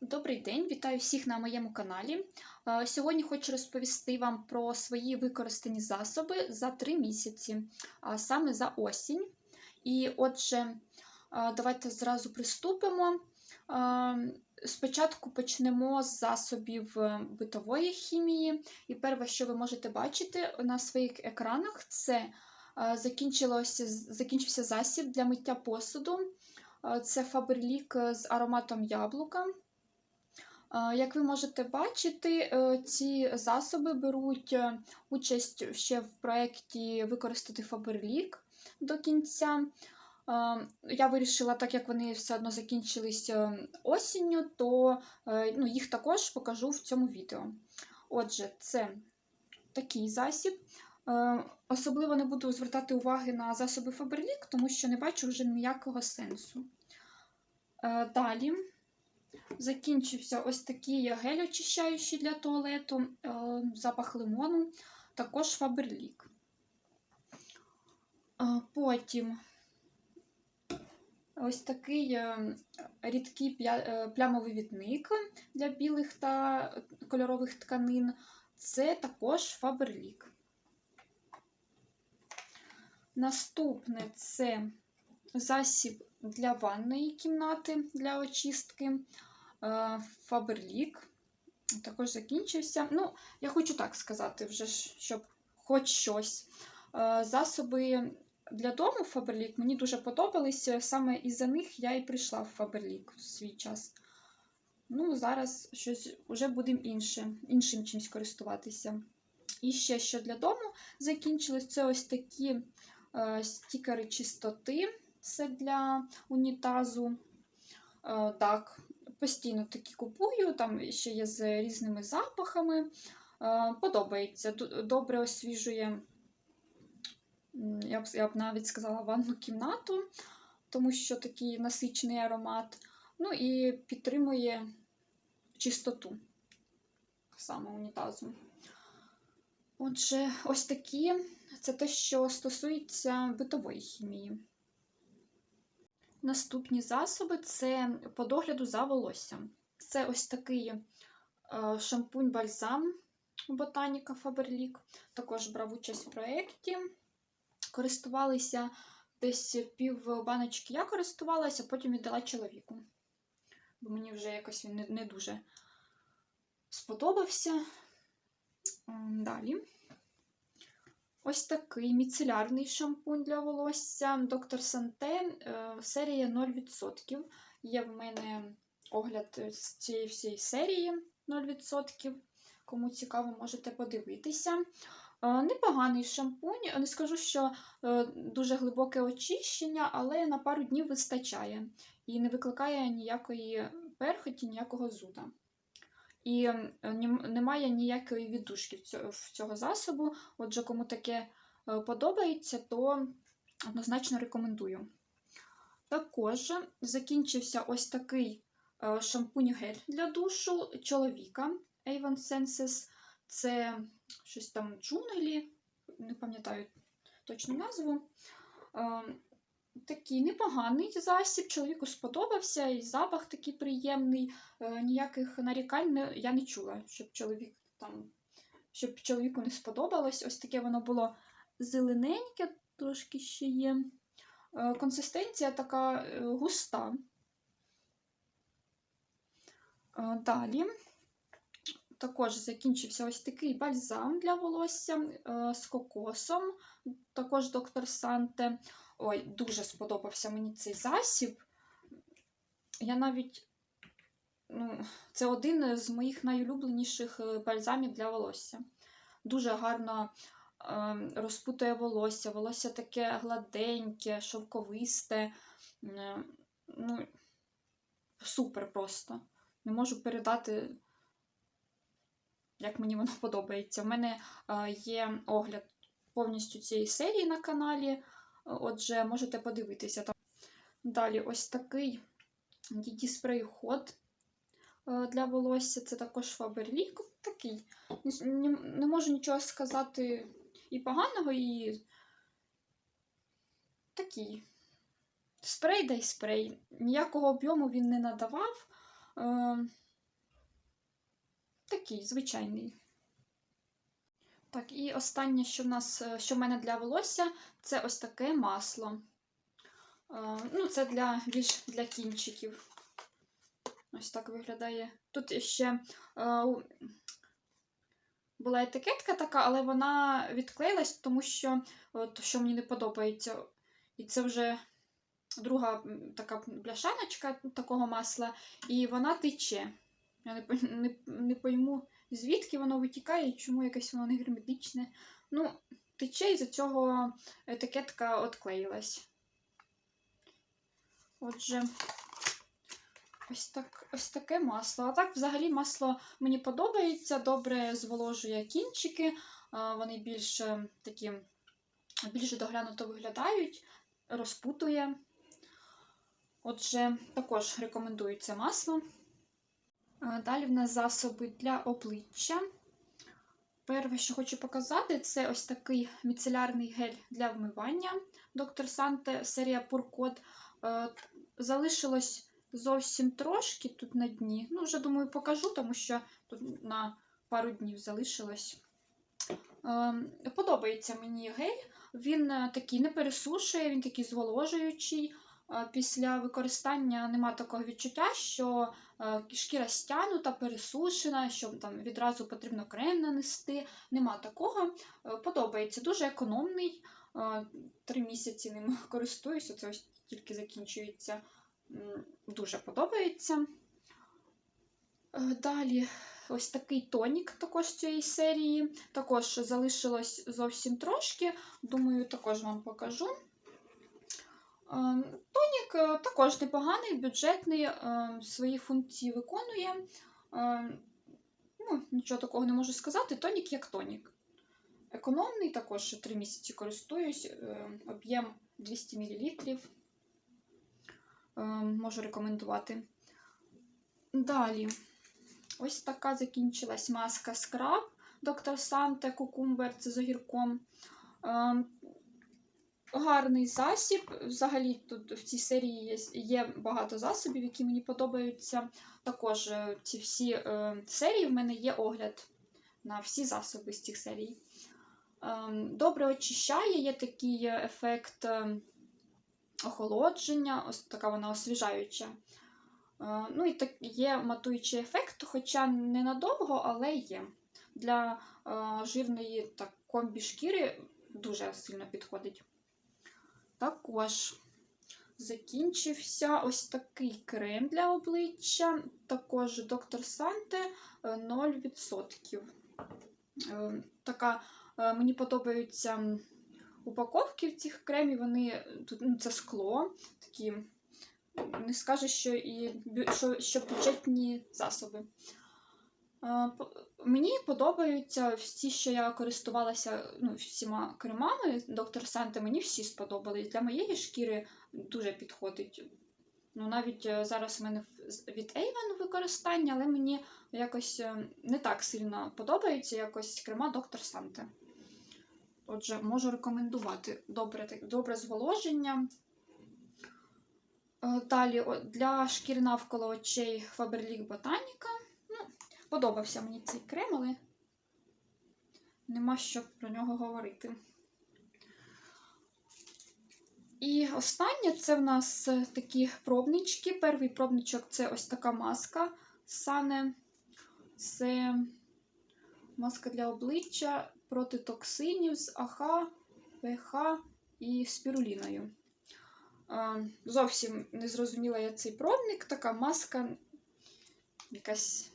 Добрий день, вітаю всіх на моєму каналі. Е, Сьогодні хочу розповісти вам про свої використані засоби за 3 місяці, а саме за осінь. І отже, е, давайте зразу приступимо. Е, Спочатку почнемо з засобів битової хімії. І перше, що ви можете бачити на своїх екранах, це закінчився засіб для миття посуду. Це Фаберлік з ароматом яблука. Е, Як ви можете бачити, е, ці засоби беруть е, участь ще в проєкті використати Фаберлік до кінця. Я вирішила, так як вони все одно закінчились осінню, то ну, їх також покажу в цьому відео. Отже, це такий засіб. Особливо не буду звертати уваги на засоби Фаберлік, тому що не бачу вже ніякого сенсу. Далі закінчився ось такий гель очищаючий для туалету, е, запах лимону, також Фаберлік. Потім ось такий е, рідкий е, плямовий відник для білих та кольорових тканин. Це також Фаберлік. Наступне це засіб для ванної кімнати для очистки. Фаберлік. Також закінчився. Ну, я хочу так сказати, вже щоб хоч щось. Е, Засоби для дому Фаберлік мені дуже подобалися. Саме із-за них я і прийшла в Фаберлік в свій час. Ну, зараз щось вже будемо інше, іншим чимось користуватися. І ще що для дому закінчилось, це ось такі е, стікери чистоти. Це для унітазу. Е, так, постійно такі купую, там ще є з різними запахами. Е, Подобається, добре освіжує, я б, я б навіть сказала, ванну кімнату, тому що такий насичений аромат. Ну і підтримує чистоту саме унітазу. Отже, ось такі це те, що стосується битової хімії. Наступні засоби це по догляду за волоссям. Це ось такий е, шампунь-бальзам Ботаніка Фаберлік. Також брав участь в проєкті. Користувалися десь пів баночки я користувалася, потім віддала чоловіку. Бо мені вже якось він не, не дуже сподобався. Далі. Ось такий міцелярний шампунь для волосся Доктор Санте е, серія 0%. Є в мене огляд з цієї всієї серії 0%. Кому цікаво, можете подивитися. Е, Непоганий шампунь. Не скажу, що е, дуже глибоке очищення, але на пару днів вистачає і не викликає ніякої перхоті, ніякого зуда. І е, немає ніякої віддушки в цього, засобу. Отже, кому таке е, подобається, то однозначно рекомендую. Також закінчився ось такий е, шампунь-гель для душу чоловіка Avon Senses. Це щось там джунглі, не пам'ятаю точну назву. Такий непоганий засіб, чоловіку сподобався, і запах такий приємний. Е, Ніяких нарікань я не чула, щоб чоловік там, щоб чоловіку не сподобалось. Ось таке воно було зелененьке, трошки ще є. Е, Консистенція така е, густа. Далі також закінчився ось такий бальзам для волосся е, з кокосом, також доктор Санте. Ой, дуже сподобався мені цей засіб. Я навіть, ну, це один з моїх найулюбленіших е, бальзамів для волосся. Дуже гарно е, розпутує волосся, волосся таке гладеньке, шовковисте. Ну, супер просто. Не можу передати, як мені воно подобається. У мене е, є огляд повністю цієї серії на каналі. Отже, можете подивитися. Там. Далі ось такий DD спрей ход е, для волосся. Це також Фаберлік. Такий. Не, можу нічого сказати і поганого, і такий. Спрей да й спрей. Ніякого об'єму він не надавав. Такий звичайний. Так, і останнє, що в нас, е, що в мене для волосся, це ось таке масло. Е, Ну, це для більш для кінчиків. Ось так виглядає. Тут ще е, була етикетка така, але вона відклеїлась, тому що от, що мені не подобається. І це вже друга така бляшаночка такого масла, і вона тече. Я не, не, не пойму, звідки воно витікає чому якесь воно не герметичне. Ну, тече, і за цього етикетка отклеїлась. Отже, ось, так, ось таке масло. А так, взагалі, масло мені подобається, добре зволожує кінчики, вони більш е, такі більш доглянуто виглядають, розпутує. Отже, також рекомендую це масло. Е, Далі в нас засоби для обличчя. Перше, що хочу показати, це ось такий міцелярний гель для вмивання Доктор Санте серія Пуркод. Е, Залишилось зовсім трошки тут на дні. Ну, вже думаю, покажу, тому що тут на пару днів залишилось. Е, Подобається мені гель. Він такий не пересушує, він такий зволожуючий. Е, Після використання нема такого відчуття, що е, шкіра стянута, пересушена, що там відразу потрібно крем нанести. Нема такого. Е, Подобається. Дуже економний. Три місяці ним користуюся, це ось тільки закінчується. Дуже подобається. Далі ось такий тонік також цієї серії. Також залишилось зовсім трошки. Думаю, також вам покажу. Е, Тонік е, також непоганий, бюджетний, е, свої функції виконує. Ну, нічого такого не можу сказати. Тонік як тонік. Економний, також 3 місяці користуюсь, об'єм 200 мл. Можу рекомендувати. Далі, ось така закінчилась маска скраб Доктор Санте Кукумбер, це з огірком. Е, Гарний засіб. Взагалі тут в цій серії є, є багато засобів, які мені подобаються. Також е, ці всі е, серії в мене є огляд на всі засоби з цих серій. Ем, Добре очищає, є такий ефект ем, охолодження, ось така вона освіжаюча. Е, Ну і так є матуючий ефект, хоча ненадовго, але є. Для е, жирної так, комбі шкіри дуже сильно підходить. Також закінчився ось такий крем для обличчя, також доктор Санте е, 0%. Е, Така е, мені подобаються упаковки цих кремів, вони е, тут ну, це скло, такі не скажу, що і що, що бюджетні засоби. Е, Мені подобаються всі, що я користувалася ну, всіма кремами доктор Санте, мені всі сподобались. Для моєї шкіри дуже підходить. Ну, навіть е, зараз у мене від Avon використання, але мені якось е, не так сильно подобається якось крема доктор Санте. Отже, можу рекомендувати добре, добре зволоження. Далі для шкір навколо очей Faberlic Botanica. Подобався мені цей крем, але нема що про нього говорити. І останнє це в нас такі пробнички. Перший пробничок це ось така маска Сане. Це маска для обличчя проти токсинів з АХ, ПХ і спіруліною. Зовсім не зрозуміла я цей пробник. Така маска якась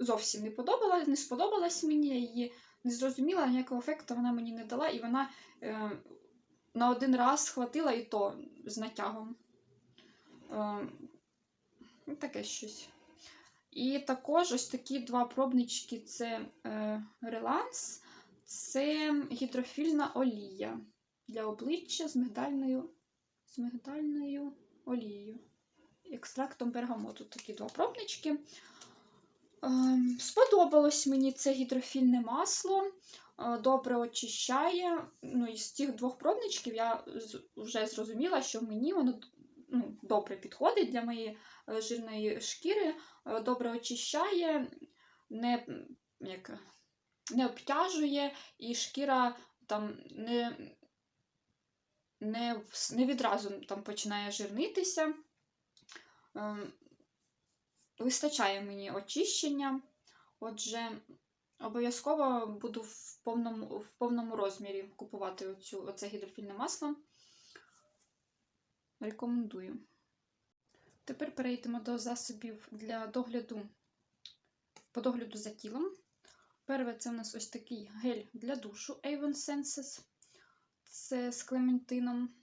зовсім не подобалась, не сподобалась мені. Я її не зрозуміла, ніякого ефекту вона мені не дала, і вона е, на один раз схватила і то з натягом. Е, ну, таке щось. І також ось такі два пробнички це е, реланс, це гідрофільна олія для обличчя з мигдальною, з мигдальною олією. Екстрактом бергамоту такі два пробнички. Ем, Сподобалось мені це гідрофільне масло, е, добре очищає. Ну, із цих двох пробничків я вже зрозуміла, що мені воно ну, добре підходить для моєї е, жирної шкіри, е, добре очищає, не, як, не обтяжує, і шкіра там не, не, не відразу там починає жирнитися. Вистачає мені очищення. Отже, обов'язково буду в повному, в повному розмірі купувати оцю, оце гідрофільне масло. Рекомендую. Тепер перейдемо до засобів для догляду по догляду за тілом. Перше, це у нас ось такий гель для душу Avon Senses. Це з клементином.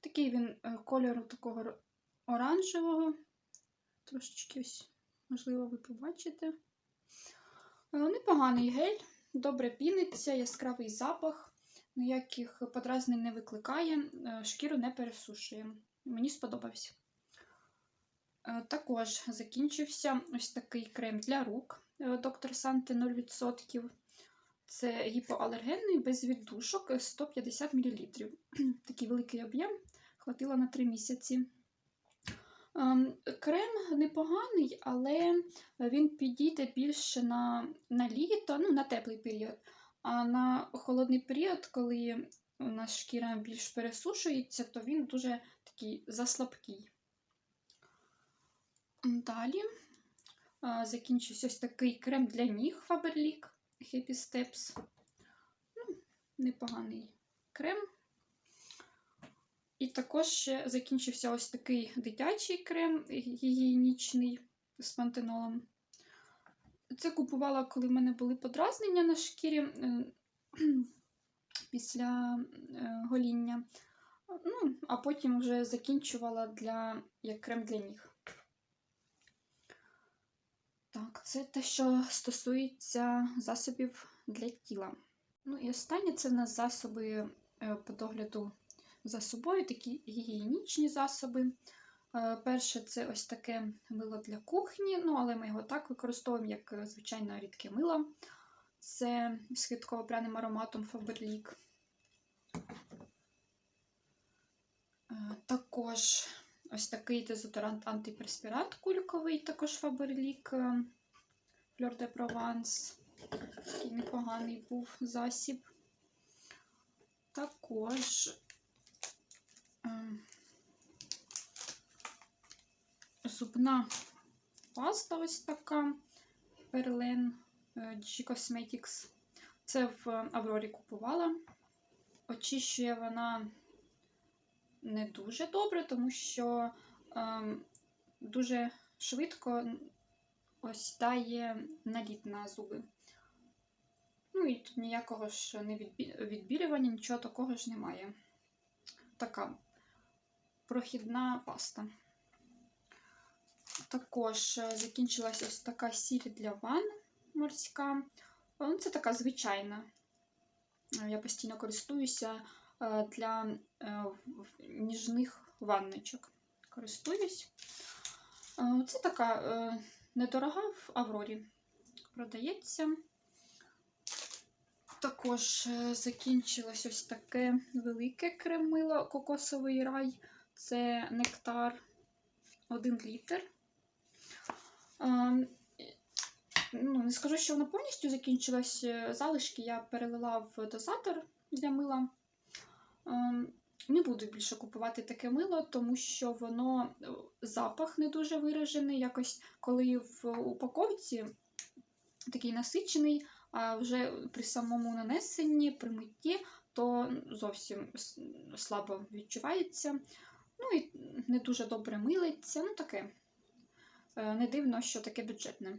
Такий він е, кольору такого оранжевого. Трошечки ось, можливо, ви побачите. Е, Непоганий гель, добре піниться, яскравий запах, ніяких подразнень не викликає, е, шкіру не пересушує. Мені сподобався. Е, Також закінчився ось такий крем для рук Доктор Санте 0%. Це гіпоалергенний без віддушок е, 150 мл. Такий великий об'єм, хватило на 3 місяці. Ем, Крем непоганий, але він підійде більше на, на літо, ну, на теплий період. А на холодний період, коли у нас шкіра більш пересушується, то він дуже такий заслабкий. Далі а, закінчився ось такий крем для ніг Faberlic Happy Steps. Ну, непоганий крем. І також ще закінчився ось такий дитячий крем гігієнічний з пантенолом. Це купувала, коли в мене були подразнення на шкірі е, після е, гоління. Ну, а потім вже закінчувала для, як крем для ніг. Так, це те, що стосується засобів для тіла. Ну і останнє це в засоби е, по догляду за собою, такі гігієнічні засоби. Е, Перше, це ось таке мило для кухні, ну, але ми його так використовуємо, як е, звичайно рідке мило. Це з квітково-пряним ароматом. Е, Також ось такий дезодорант антиперспірант кульковий, також е, Fleur de Provence. Такий непоганий був засіб. Також зубна паста ось така Perlen е, G Cosmetics. Це в Аврорі купувала. Очищує вона не дуже добре, тому що ем, дуже швидко ось дає наліт на зуби. Ну і тут ніякого ж не відбі- відбілювання, нічого такого ж немає. Така прохідна паста. Також е, закінчилась ось така сіль для ванн морська. Ну, Це така звичайна. Е, Я постійно користуюся е, для ніжних ванночок. Користуюсь. Це така недорога в Аврорі продається. Також закінчилось ось таке велике кремило кокосовий рай. Це нектар 1 літр. Ем, Ну, не скажу, що воно повністю закінчилось. Е, Залишки я перелила в дозатор для мила. Ем, Не буду більше купувати таке мило, тому що воно е, запах не дуже виражений. Якось коли в упаковці такий насичений, а вже при самому нанесенні, при митті, то зовсім слабо відчувається. Ну і не дуже добре милиться. Ну таке. Е, Не дивно, що таке бюджетне.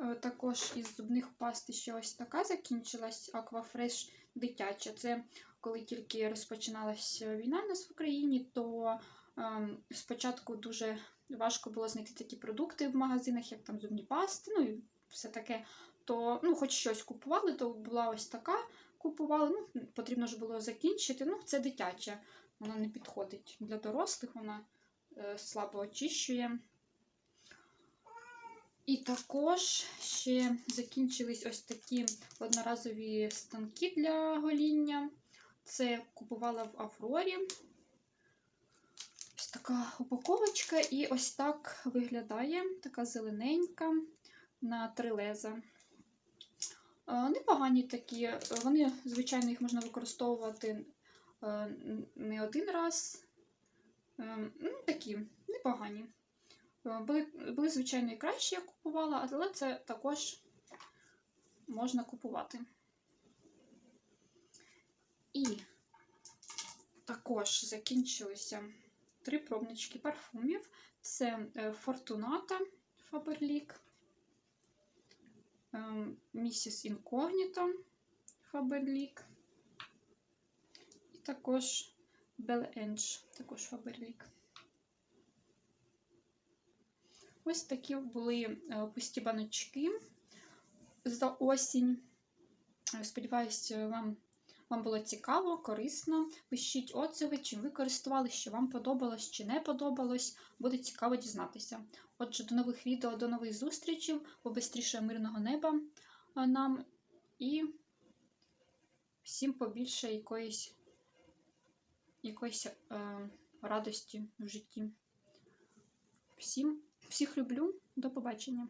Е, Також із зубних паст ще ось така закінчилась Aquafresh дитяча. Це коли тільки розпочиналася війна у нас в Україні, то ем, спочатку дуже важко було знайти такі продукти в магазинах, як там зубні пасти, ну і все таке. То ну, хоч щось купували, то була ось така купували. Ну, потрібно ж було закінчити. Ну, це дитяча, вона не підходить для дорослих, вона е, слабо очищує. І також ще закінчились ось такі одноразові станки для гоління. Це купувала в Аврорі. Ось така упаковочка, і ось так виглядає, така зелененька на три леза. Е, Непогані такі, вони, звичайно, їх можна використовувати е, не один раз. Е, Ну, такі, непогані. Були, були, звичайно, і кращі, я купувала, але це також можна купувати. І також закінчилися три пробнички парфумів. Це Fortunata Faberlic, е, Інкогніто Фаберлік. І також Бел Ange, також Фаберлік. Ось такі були е, пусті баночки за осінь. Е, Сподіваюсь, вам, вам було цікаво, корисно. Пишіть отзиви, чим ви користувалися, що вам подобалось чи не подобалось. Буде цікаво дізнатися. Отже, до нових відео, до нових зустрічей, побистріше мирного неба нам і всім побільше якоїсь, якоїсь е, радості в житті. Всім, всіх люблю, до побачення.